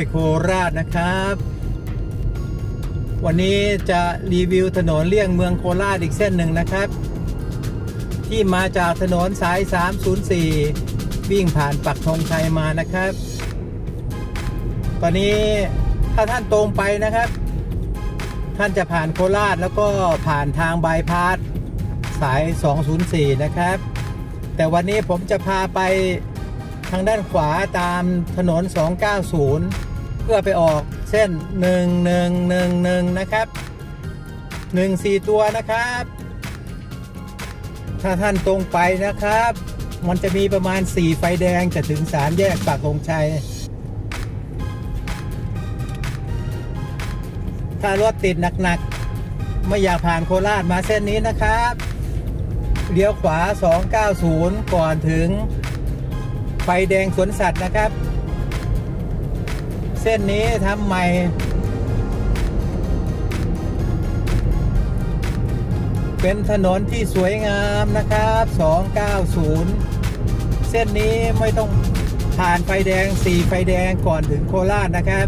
อยโคราชนะครับ วันนี้จะรีวิวถนนเลี่ยงเมืองโคราชอีกเส้นหนึ่งนะครับ ที่มาจากถนนสาย 304 วิ่งผ่านปักธงชัยมานะครับ ตอนนี้ถ้าท่านตรงไปนะครับ ท่านจะผ่านโคราชแล้วก็ผ่านทางบายพาสสาย 204 นะครับ แต่วันนี้ผมจะพาไปทางด้านขวาตามถนน 290เพื่อไปออกเส้น 1111 นะครับ 14 ตัวนะครับ ถ้าท่านตรงไปนะครับ มันจะมีประมาณ 4 ไฟแดงจะถึง 3 แยกปากธงชัย ถ้ารถติดหนักๆ ไม่อยากผ่านโคราชมาเส้นนี้นะครับเลี้ยวขวา 290 ก่อนถึง ไฟแดงสวนสัตว์นะครับ เส้นนี้ทำใหม่ เป็นถนนที่สวยงามนะครับ 290 เส้นนี้ไม่ต้องผ่านไฟแดง 4 ไฟแดงก่อนถึงโคราชนะครับ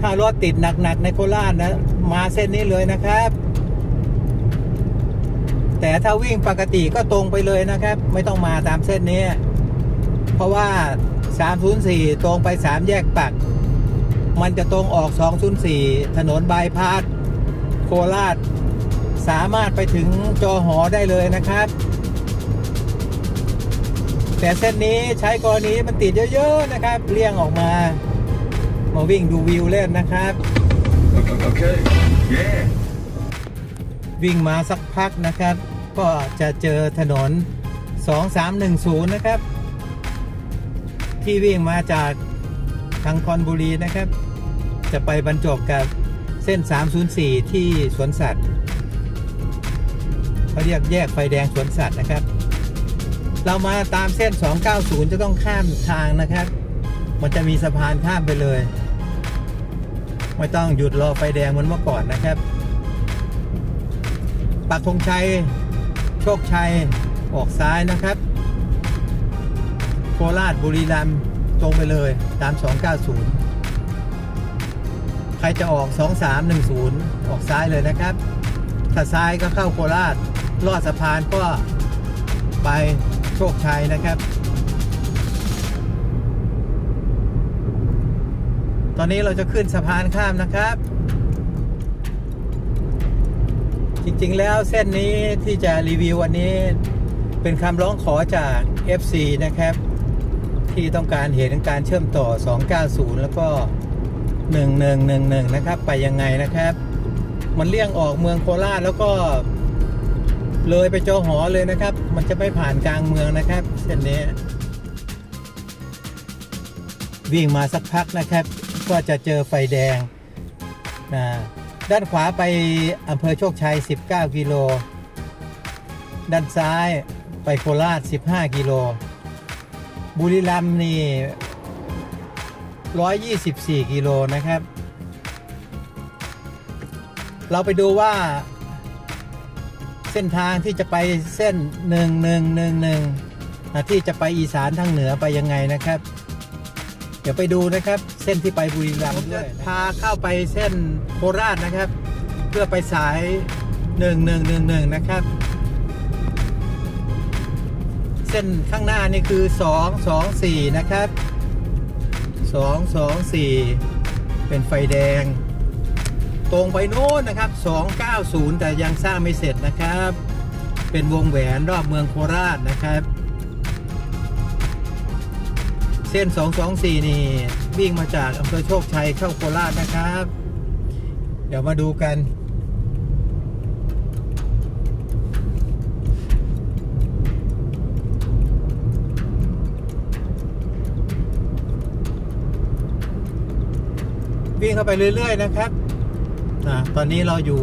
ถ้ารถติดหนัก ๆ ในโคราชนะ มาเส้นนี้เลยนะครับแต่ถ้าวิ่งปกติก็ตรงไปเลยนะครับ ไม่ต้องมาตามเส้นนี้ เพราะว่า 304 ตรงไป 3 แยกปัก มันจะตรงออก 204 ถนนบายพาสโคราช สามารถไปถึงจอหอได้เลยนะครับ แต่เส้นนี้ใช้กรณีมันติดเยอะ ๆ นะครับ เลี่ยงออกมา มาวิ่งดูวิวเล่นนะครับ Okay. Yeah. วิ่งมาสักพักนะครับ ก็จะเจอถนน 2310 นะครับ ที่วิ่งมาจากทางคอนบุรีนะครับ จะไปบรรจบกับเส้น 304 ที่สวนสัตว์เขาเรียกแยกไฟแดงสวนสัตว์นะครับ เรามาตามเส้น 290 จะต้องข้ามทางนะครับ มันจะมีสะพานข้ามไปเลย ไม่ต้องหยุดรอไฟแดงเหมือนเมื่อก่อนนะครับ ปักธงชัย โชคชัย ออกซ้ายนะครับ โคราชบุรีรัมย์ตรงไปเลยตาม290 ใครจะออก 2310 ออกซ้ายเลยนะครับ ถ้าซ้ายก็เข้าโคราช ลอดสะพานก็ไปโชคชัยนะครับ ตอนนี้เราจะขึ้นสะพานข้ามนะครับ จริงๆแล้วเส้นนี้ที่จะรีวิววันนี้เป็นคำร้องขอจาก FC นะครับ ที่ต้องการเห็นการเชื่อมต่อ 290 แล้วก็ 1111 นะครับ ไปยังไงนะครับ มันเลี่ยงออกเมืองโคราชแล้วก็ เลยไปจอหอเลยนะครับ มันจะไม่ผ่านกลางเมืองนะครับ เส้นนี้ วิ่งมาสักพักนะครับ ก็จะเจอไฟแดงนะด้านขวาไปอำเภอโชคชัย 19 กิโล ด้านซ้ายไปโคราช 15 กิโล บุรีรัมย์นี่ 124 กิโลนะครับ เราไปดูว่า เส้นทางที่จะไปเส้น 1111อะที่จะไปอีสานทางเหนือไปยังไงนะครับ เดี๋ยวไปดูนะครับ เส้นที่ไปบุรีรัมย์ด้วยพาเข้าไปเส้นโคราชนะครับ เพื่อไปสาย 1111 นะครับ ส้นข้างหน้านี่คือ 224 นะครับ 224 เป็นไฟแดง ตรงไปโน้นนะครับ 290 แต่ยังสร้างไม่เสร็จนะครับ เป็นวงแหวนรอบเมืองโคราชนะครับ เส้น 224 นี่ วิ่งมาจากอำเภอโชคชัยเข้าโคราชนะครับ เดี๋ยวมาดูกัน วิ่งเข้าไปเรื่อย ๆ นะครับอ่าตอนนี้เราอยู่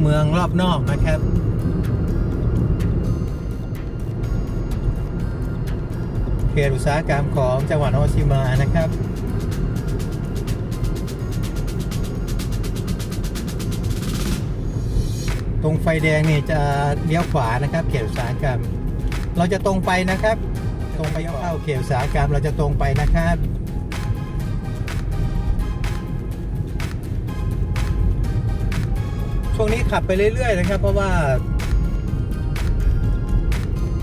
เมืองรอบนอกนะครับ เขตอุตสาหกรรมของจังหวัดโอชิมานะครับตรงไฟแดงนี่จะเลี้ยวขวานะครับ เขตอุตสาหกรรม เราจะตรงไปนะครับ ตรงไปเข้าเขตอุตสาหกรรม เราจะตรงไปนะครับ ช่วงนี้ขับไปเรื่อยๆนะครับ เพราะว่า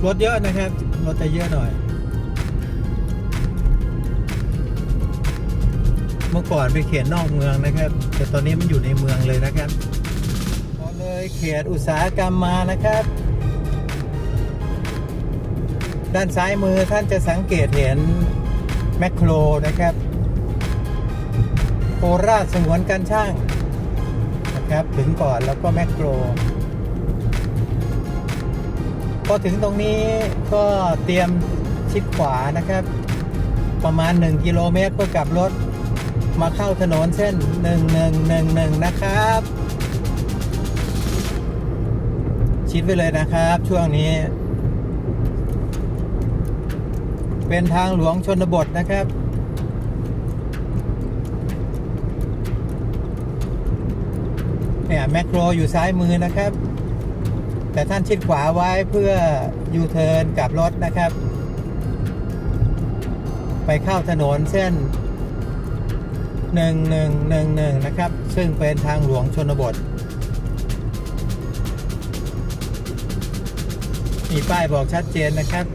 รถเยอะนะครับ รถจะเยอะหน่อย เมื่อก่อนไปเขตนอกเมืองนะครับ แต่ตอนนี้มันอยู่ในเมืองเลยนะครับพอเลยเขตอุตสาหกรรมมานะครับ ด้านซ้ายมือท่านจะสังเกตเห็นแมคโครนะครับโคราชสงวนการช่าง นะครับถึงก่อนแล้วก็แมคโครพอถึงตรงนี้ก็เตรียมชิดขวานะครับ ประมาณ 1 กิโลเมตรเพื่อกลับรถมาเข้าถนนเส้น 1111 นะครับ ชิดไว้เลยนะครับช่วงนี้ เป็นทางหลวงชนบทนะครับ เนี่ยแมคโครอยู่ซ้ายมือนะครับ แต่ท่านชิดขวาไว้เพื่อยูเทิร์นกลับรถนะครับ ไปเข้าถนนเส้น 1111 นะครับ ซึ่งเป็นทางหลวงชนบท มีป้ายบอกชัดเจนนะครับ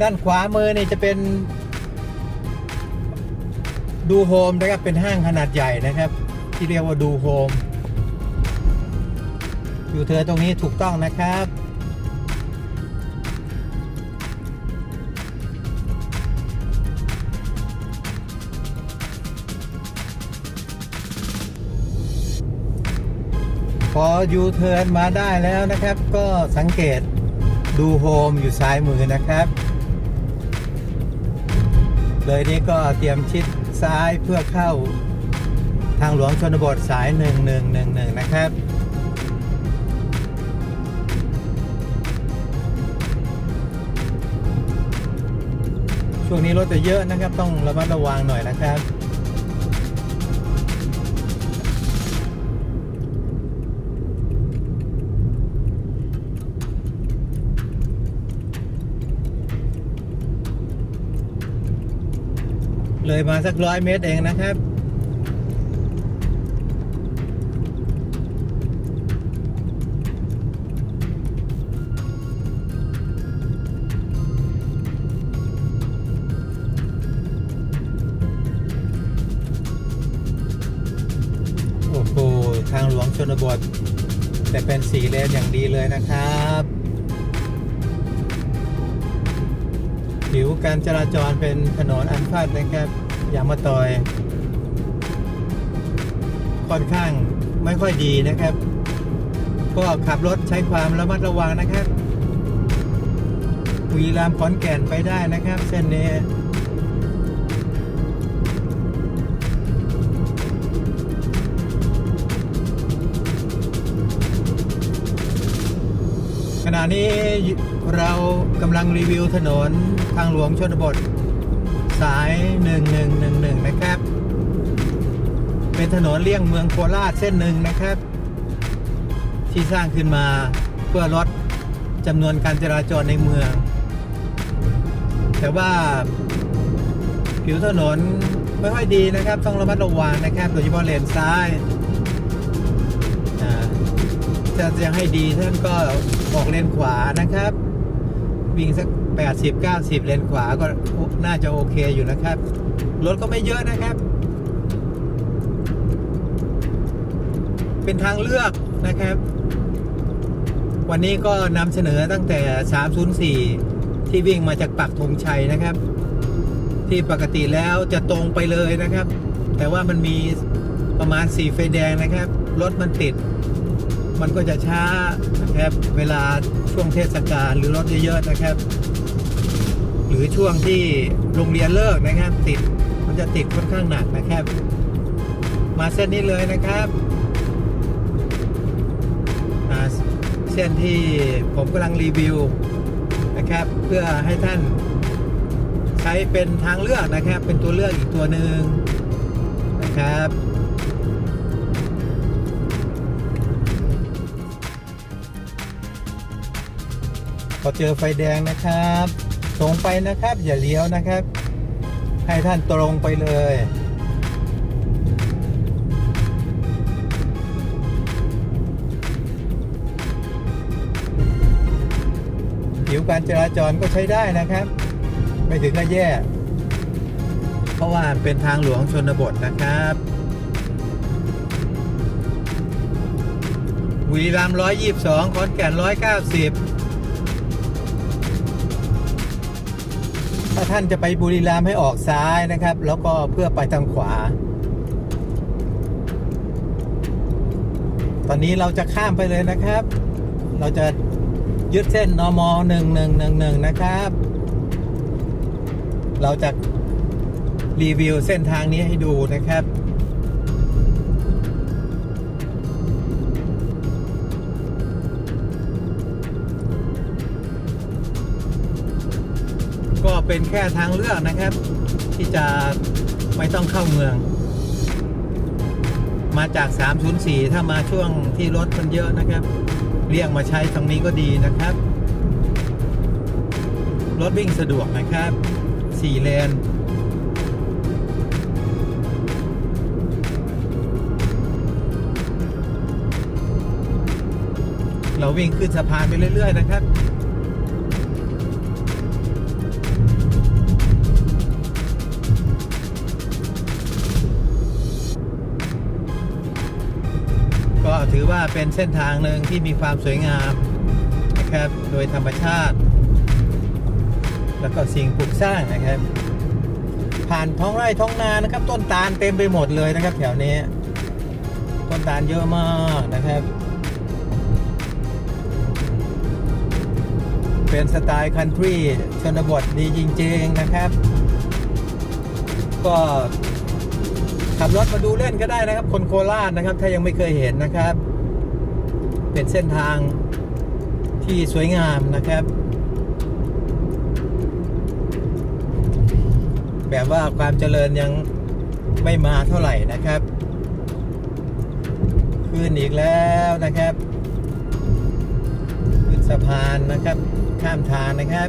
ด้านขวามือนี่จะเป็น ดูโฮมนะครับ เป็นห้างขนาดใหญ่นะครับ ที่เรียกว่าดูโฮม อยู่เธอตรงนี้ถูกต้องนะครับพอยูเทิร์นมาได้แล้วนะครับ ก็สังเกตดูโฮมอยู่ซ้ายมือนะครับ เลยนี้ก็เตรียมชิดซ้ายเพื่อเข้าทางหลวงชนบทสาย 1111 นะครับ ช่วงนี้รถจะเยอะนะครับ ต้องระมัดระวังหน่อยนะครับ เลยมาสักร้อยเมตรเองนะครับ โอ้โห ทางหลวงชนบท แต่เป็นสีเลนอย่างดีเลยนะครับผิวการจราจรเป็นถนนอันพาดนะครับ ยางมาตอย ค่อนข้างไม่ค่อยดีนะครับ ก็ขับรถใช้ความระมัดระวังนะครับบุรีรัมย์ขอนแก่นไปได้นะครับ เส้นนี้ขณะนี้เรากำลังรีวิวถนนทางหลวงชนบท สาย1111นะครับ เป็นถนนเลี่ยงเมืองโคราชเส้นหนึ่งนะครับ ที่สร้างขึ้นมาเพื่อลดจำนวนการจราจรในเมือง แต่ว่าผิวถนนไม่ค่อยดีนะครับ ต้องระมัดระวังนะครับโดยเฉพาะเลนซ้ายจะจะให้ดีท่านก็ออกเลนขวานะครับ วิ่งสัก 80 90 เลนขวาก็น่าจะโอเคอยู่นะครับ รถก็ไม่เยอะนะครับ เป็นทางเลือกนะครับ วันนี้ก็นำเสนอตั้งแต่ 304 ที่วิ่งมาจากปักธงชัยนะครับ ที่ปกติแล้วจะตรงไปเลยนะครับ แต่ว่ามันมีประมาณ 4 ไฟแดงนะครับ รถมันติด มันก็จะช้านะครับ เวลาช่วงเทศกาลหรือรถเยอะๆนะครับ หรือช่วงที่โรงเรียนเลิกนะครับ ติดมันจะติดค่อนข้างหนักนะครับ มาเส้นนี้เลยนะครับอ่าเส้นที่ผมกำลังรีวิวนะครับ เพื่อให้ท่านใช้เป็นทางเลือกนะครับ เป็นตัวเลือกอีกตัวหนึ่งนะครับ อเจอไฟแดงนะครับตรงไปนะครับ อย่าเลี้ยวนะครับ ให้ท่านตรงไปเลย ผิวการจราจรก็ใช้ได้นะครับ ไม่ถึงกับแย่ เพราะว่าเป็นทางหลวงชนบทนะครับบุรีรัมย์122 ขอนแก่น 190 ถ้าท่านจะไปบุรีรัมย์ให้ออกซ้ายนะครับ แล้วก็เพื่อไปทางขวา ตอนนี้เราจะข้ามไปเลยนะครับ เราจะยึดเส้นนม1111นะครับ เราจะรีวิวเส้นทางนี้ให้ดูนะครับ เป็นแค่ทางเลือกนะครับ ที่จะไม่ต้องเข้าเมือง มาจาก 304 ถ้ามาช่วงที่รถมันเยอะนะครับเลี่ยงมาใช้ตรงนี้ก็ดีนะครับ รถวิ่งสะดวกนะครับ 4 เลนเราวิ่งขึ้นสะพานไปเรื่อย ๆ นะครับ ว่าเป็นเส้นทางหนึ่งที่มีความสวยงามนะครับโดยธรรมชาติ แล้วก็สิ่งปลูกสร้างนะครับ ผ่านท้องไร่ท้องนานะครับ ต้นตาลเต็มไปหมดเลยนะครับ แถวนี้ ต้นตาลเยอะมากนะครับ เป็นสไตล์คันทรีชนบทดีจริง ๆนะครับ ก็ขับรถมาดูเล่นก็ได้นะครับ คนโคราชนะครับ ถ้ายังไม่เคยเห็นนะครับ เป็นเส้นทางที่สวยงามนะครับ แบบว่าความเจริญยังไม่มาเท่าไหร่นะครับขึ้นอีกแล้วนะครับ ขึ้นสะพานนะครับ ข้ามทางนะครับ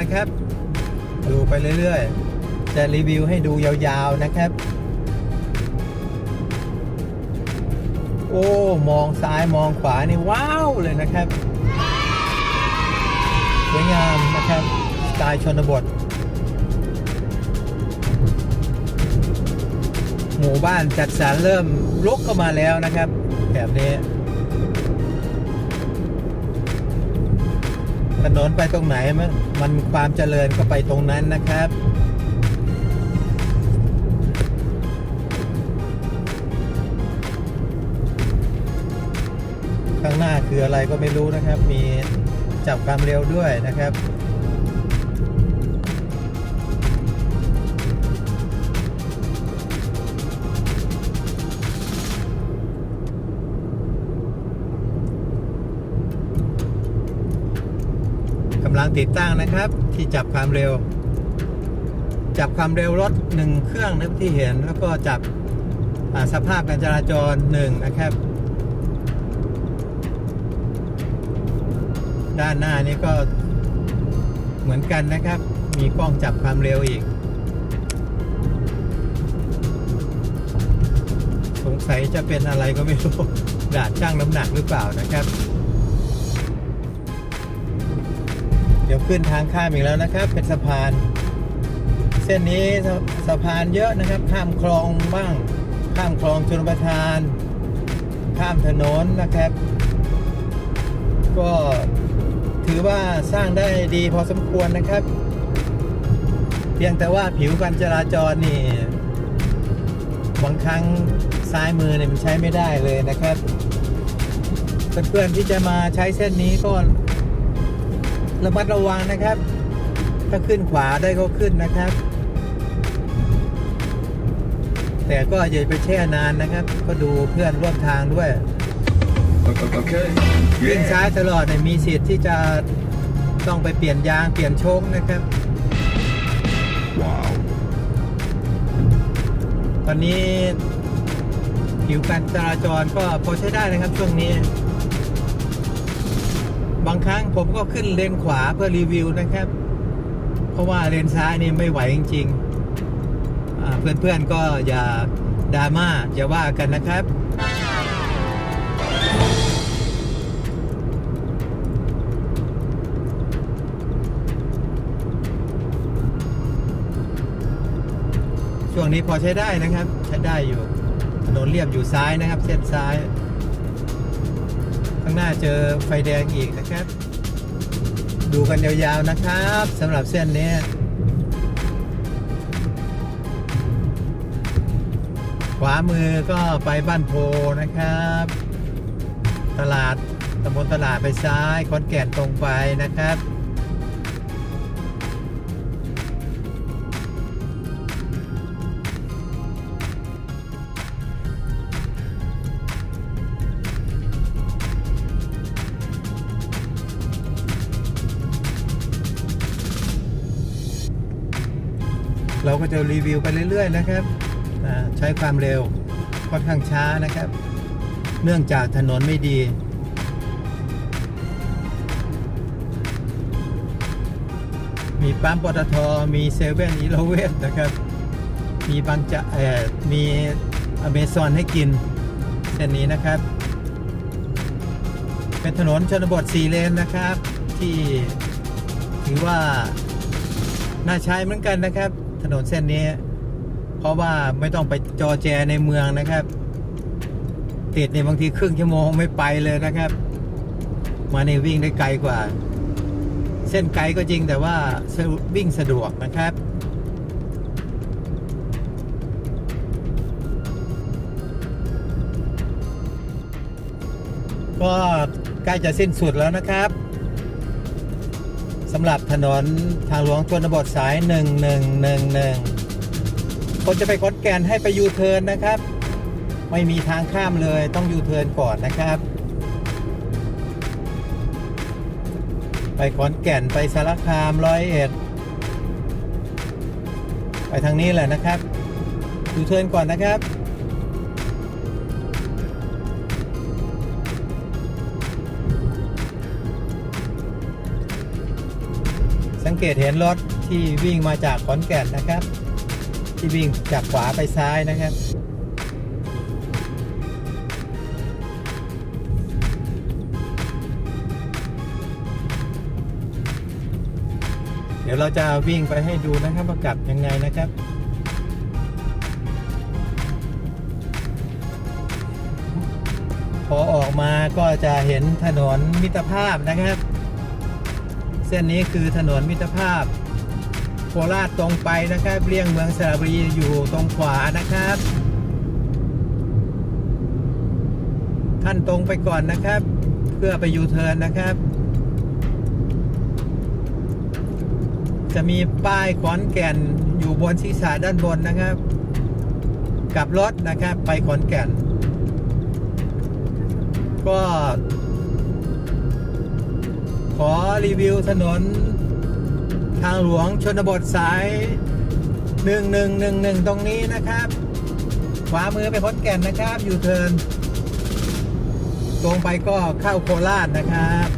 นะครับ ดูไปเรื่อยๆ จะรีวิวให้ดูยาวๆนะครับ โอ้มองซ้ายมองขวานี่ว้าวเลยนะครับสวยงามนะครับสไตล์ชนบท หมู่บ้านจัดสรรเริ่มลุกเข้ามาแล้วนะครับ แบบนี้ ถนนไปตรงไหนมันมันความเจริญก็ไปตรงนั้นนะครับข้างหน้าคืออะไรก็ไม่รู้นะครับ มีจับความเร็วด้วยนะครับำลังติดตั้งนะครับ ที่จับความเร็ว จับความเร็วรถหนึ่งเครื่องนะที่เห็นแล้วก็จับสภาพการจราจรหนึ่งนะครับ ด้านหน้านี้ก็เหมือนกันนะครับ มีกล้องจับความเร็วอีก สงสัยจะเป็นอะไรก็ไม่รู้ด่านช่างน้ำหนักหรือเปล่านะครับ เดี๋ยวขึ้นทางข้ามอีกแล้วนะครับ เป็นสะพาน เส้นนี้สะสะพานเยอะนะครับ ข้ามคลองบ้าง ข้ามคลองชนประทาน ข้ามถนนนะครับ ก็ถือว่าสร้างได้ดีพอสมควรนะครับ เพียงแต่ว่าผิวการจราจรนี่บางครั้งซ้ายมือเนี่ยมันใช้ไม่ได้เลยนะครับเพื่อนๆที่จะมาใช้เส้นนี้ก็ ระมัดระวังนะครับ ถ้าขึ้นขวาได้ก็ขึ้นนะครับ แต่ก็อย่าไปแช่นานนะครับ ก็ดูเพื่อนร่วมทางด้วย Okay. วิ่ง Yeah. ซ้ายตลอดเนี่ยมีสิทธิ์ที่จะต้องไปเปลี่ยนยางเปลี่ยนโชคนะครับ Wow. ตอนนี้ผิวการจราจรก็พอใช้ได้นะครับช่วงนี้ บางครั้งผมก็ขึ้นเลนขวาเพื่อรีวิวนะครับ เพราะว่าเลนซ้ายนี่ไม่ไหวจริงๆเพื่อนๆก็อย่าดราม่าอย่าว่ากันนะครับช่วงนี้พอใช้ได้นะครับ ใช้ได้อยู่ถนนเรียบอยู่ซ้ายนะครับ เส้นซ้าย ข้างหน้าเจอไฟแดงอีกนะครับ ดูกันยาวๆนะครับสำหรับเส้นนี้ขวามือก็ไปบ้านโพนะครับ ตลาดตำบลตลาดไปซ้ายคอนแก่นตรงไปนะครับ เราก็จะรีวิวไปเรื่อยๆนะครับใช้ความเร็วค่อนข้างช้านะครับ เนื่องจากถนนไม่ดีมีปั๊มปตท มีเซเว่นอีเลเวนนะครับ มีบางจะเอ่อมีอเมซอนให้กิน เส้นนี้นะครับ เป็นถนนชนบท4เลนนะครับ ที่ถือว่า น่าใช้เหมือนกันนะครับ ถนนเส้นนี้ เพราะว่าไม่ต้องไปจอแจในเมืองนะครับ ติดในบางทีครึ่งชั่วโมงไม่ไปเลยนะครับ มาในวิ่งได้ไกลกว่า เส้นไกลก็จริงแต่ว่าวิ่งสะดวกนะครับก็ใกล้จะสิ้นสุดแล้วนะครับ สำหรับถนนทางหลวงชนบทสาย 1111 คนจะไปขอนแก่นให้ไปยูเทิร์นนะครับ ไม่มีทางข้ามเลยต้องยูเทิร์นก่อนนะครับ ไปขอนแก่นไปสารคามร้อยเอ็ดไปทางนี้แหละนะครับยูเทิร์นก่อนนะครับ เกตเห็นรถที่วิ่งมาจากขอนแก่นนะครับ ที่วิ่งจากขวาไปซ้ายนะครับ เดี๋ยวเราจะวิ่งไปให้ดูนะครับว่ากลับยังไงนะครับพอออกมาก็จะเห็นถนนมิตรภาพนะครับ เส้นนี้คือถนนมิตรภาพโคราชตรงไปนะครับเลี่ยงเมืองสระบุรีอยู่ตรงขวานะครับท่านตรงไปก่อนนะครับ เพื่อไปยูเทิร์นนะครับ จะมีป้ายขอนแก่นอยู่บนศีรษะด้านบนนะครับ กลับรถนะครับไปขอนแก่น ก็ ขอรีวิวถนน ทางหลวงชนบทสาย 1111 ตรงนี้นะครับ ขวามือไปขอนแก่นนะครับ อยู่เทินตรงไปก็เข้าโคราชนะครับ